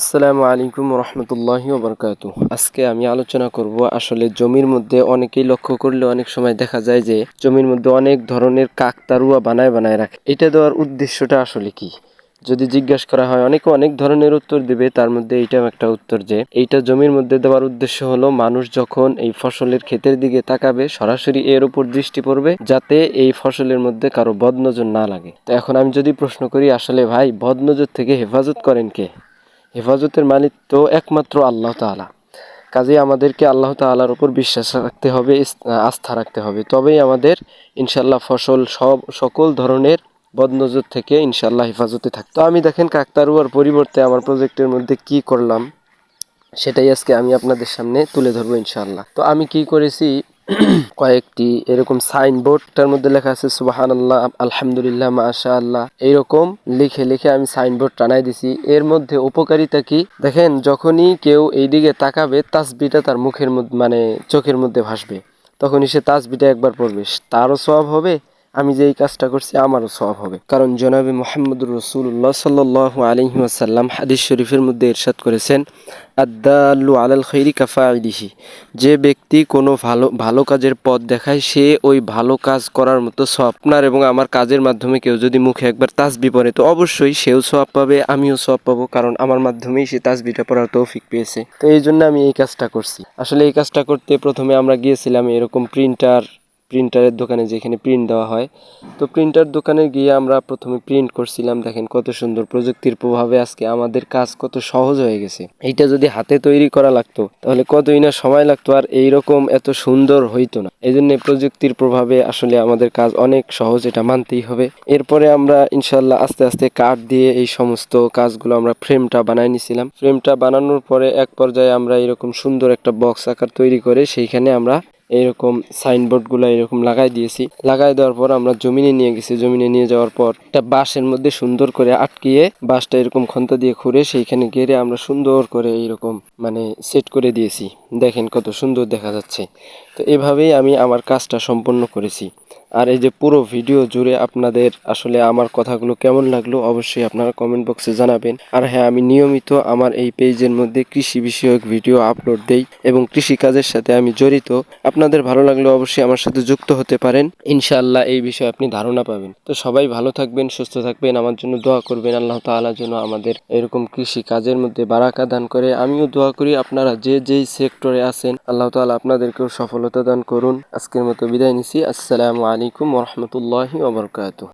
আসসালামু আলাইকুম রহমতুল্লাহ বরকাত আজকে আমি আলোচনা করব আসলে জমির মধ্যে অনেকেই লক্ষ্য করলে অনেক সময় দেখা যায় যে জমির মধ্যে অনেক ধরনের কাকতারুয়া বানায় বানায় রাখে। এটা দেওয়ার উদ্দেশ্যটা আসলে কি? যদি জিজ্ঞাসা করা হয়, অনেকে অনেক ধরনের উত্তর দেবে, তার মধ্যে এইটাও একটা উত্তর যে এইটা জমির মধ্যে দেওয়ার উদ্দেশ্য হলো মানুষ যখন এই ফসলের ক্ষেতের দিকে তাকাবে, সরাসরি এর উপর দৃষ্টি পড়বে, যাতে এই ফসলের মধ্যে কারও বদনজর না লাগে। তো এখন আমি যদি প্রশ্ন করি, আসলে ভাই, বদনজর থেকে হেফাজত করেন কে? হেফাজতের মালিক তো একমাত্র আল্লাহ তালা কাজেই আমাদেরকে আল্লাহ তালার উপর বিশ্বাস রাখতে হবে আস্থা রাখতে হবে। তবেই আমাদের ইনশাল্লাহ ফসল সব, সকল ধরনের বদনজর থেকে ইনশাল্লাহ হেফাজতে থাকতো আমি দেখেন কাকতারুয়ার পরিবর্তে আমার প্রজেক্টের মধ্যে কি করলাম, সেটাই আজকে আমি আপনাদের সামনে তুলে ধরবো ইনশাল্লাহ তো আমি কি করেছি কয়েকটি এরকম সাইনবোর্ডটার মধ্যে লেখা আছে সুবাহান আল্লাহ আলহামদুলিল্লাহ মাশা আল্লাহ এইরকম লিখে লিখে আমি সাইনবোর্ড টানাই দিছি। এর মধ্যে উপকারিতা কি? দেখেন, যখনই কেউ এইদিকে তাকাবে তাসবিটা তার মুখের মধ্যে মানে চোখের মধ্যে ভাসবে। তখনই সে তাসবিটা একবার পড়বে। তারও সব হবে আমি যে এই কাজটা করছি আমারও সব হবে। কারণ জনাবে মোহাম্মদুর রসুল্লাহ সাল্লাহ আলহি আসাল্লাম হাদিস শরীফের মধ্যে এরশাদ করেছেন আদাল্লু আলাল খৈরি কাফা আইদিহি যে ব্যক্তি কোনো ভালো ভালো কাজের পথ দেখায়, সে ওই ভালো কাজ করার মতো স্বপ্নার এবং আমার কাজের মাধ্যমে কেউ যদি মুখে একবার তাসবি পড়ে, তো অবশ্যই সেও সব পাবে, আমিও সব পাবো, কারণ আমার মাধ্যমেই সে তাসবিটা পড়ার তৌফিক পেয়েছে। তো এই জন্য আমি এই কাজটা করছি। আসলে এই কাজটা করতে প্রথমে আমরা গিয়েছিলাম এরকম প্রিন্টার প্রিন্টারের দোকানে যেখানে প্রিন্ট দেওয়া হয়। তো প্রিন্টার দোকানে গিয়ে আমরা প্রথমে প্রিন্ট করছিলাম, দেখেন কত সুন্দর প্রযুক্তির প্রভাবে আজকে আমাদের কাজ কত সহজ হয়ে গেছে। এইটা যদি হাতে তৈরি করা লাগতো, তাহলে কতই না সময় লাগতো আর এইরকম এত সুন্দর হইতো না। এই জন্য প্রযুক্তির প্রভাবে আসলে আমাদের কাজ অনেক সহজ, এটা মানতেই হবে। এরপরে আমরা ইনশাল্লাহ আস্তে আস্তে কাঠ দিয়ে এই সমস্ত কাজগুলো আমরা ফ্রেমটা বানাই নিছিলাম। ফ্রেমটা বানানোর পরে এক পর্যায়ে আমরা এরকম সুন্দর একটা বক্স আকার তৈরি করে সেইখানে আমরা এইরকম সাইনবোর্ডগুলো এরকম লাগাই দিয়েছি। লাগাই দেওয়ার পর আমরা জমিনে নিয়ে গেছি। জমিনে নিয়ে যাওয়ার পর একটা বাঁশের মধ্যে সুন্দর করে আটকিয়ে বাঁশটা এরকম খন্তা দিয়ে খুঁড়ে সেইখানে গেড়ে আমরা সুন্দর করে এইরকম মানে সেট করে দিয়েছি। দেখেন কত সুন্দর দেখা যাচ্ছে। তো এভাবেই আমি আমার কাজটা সম্পন্ন করেছি। আর এই যে পুরো ভিডিও জুড়ে আপনাদের আসলে আমার কথাগুলো কেমন লাগল অবশ্যই আপনারা কমেন্ট বক্সে জানাবেন। আর হ্যাঁ আমি নিয়মিত আমার এই পেজের মধ্যে কৃষি বিষয়ক ভিডিও আপলোড দেই এবং কৃষি কাজের সাথে আমি জড়িত। আপনাদের ভালো লাগলে অবশ্যই আমার সাথে যুক্ত হতে পারেন। ইনশাআল্লাহ এই বিষয়ে আপনি ধারণা পাবেন। তো সবাই ভালো থাকবেন, সুস্থ থাকবেন, আমার জন্য দোয়া করবেন। আল্লাহ তাআলা যেন আমাদের এরকম কৃষি কাজের মধ্যে বারাকা দান করে। আমিও দোয়া করি আপনারা যে যেই সেক্টরে আছেন, আল্লাহ তাআলা আপনাদেরকেও সফলতা দান করুন। আজকের মতো বিদায় নিছি। আসসালামু আলাইকুম ওরহমতুল্লাহি ওবরকাত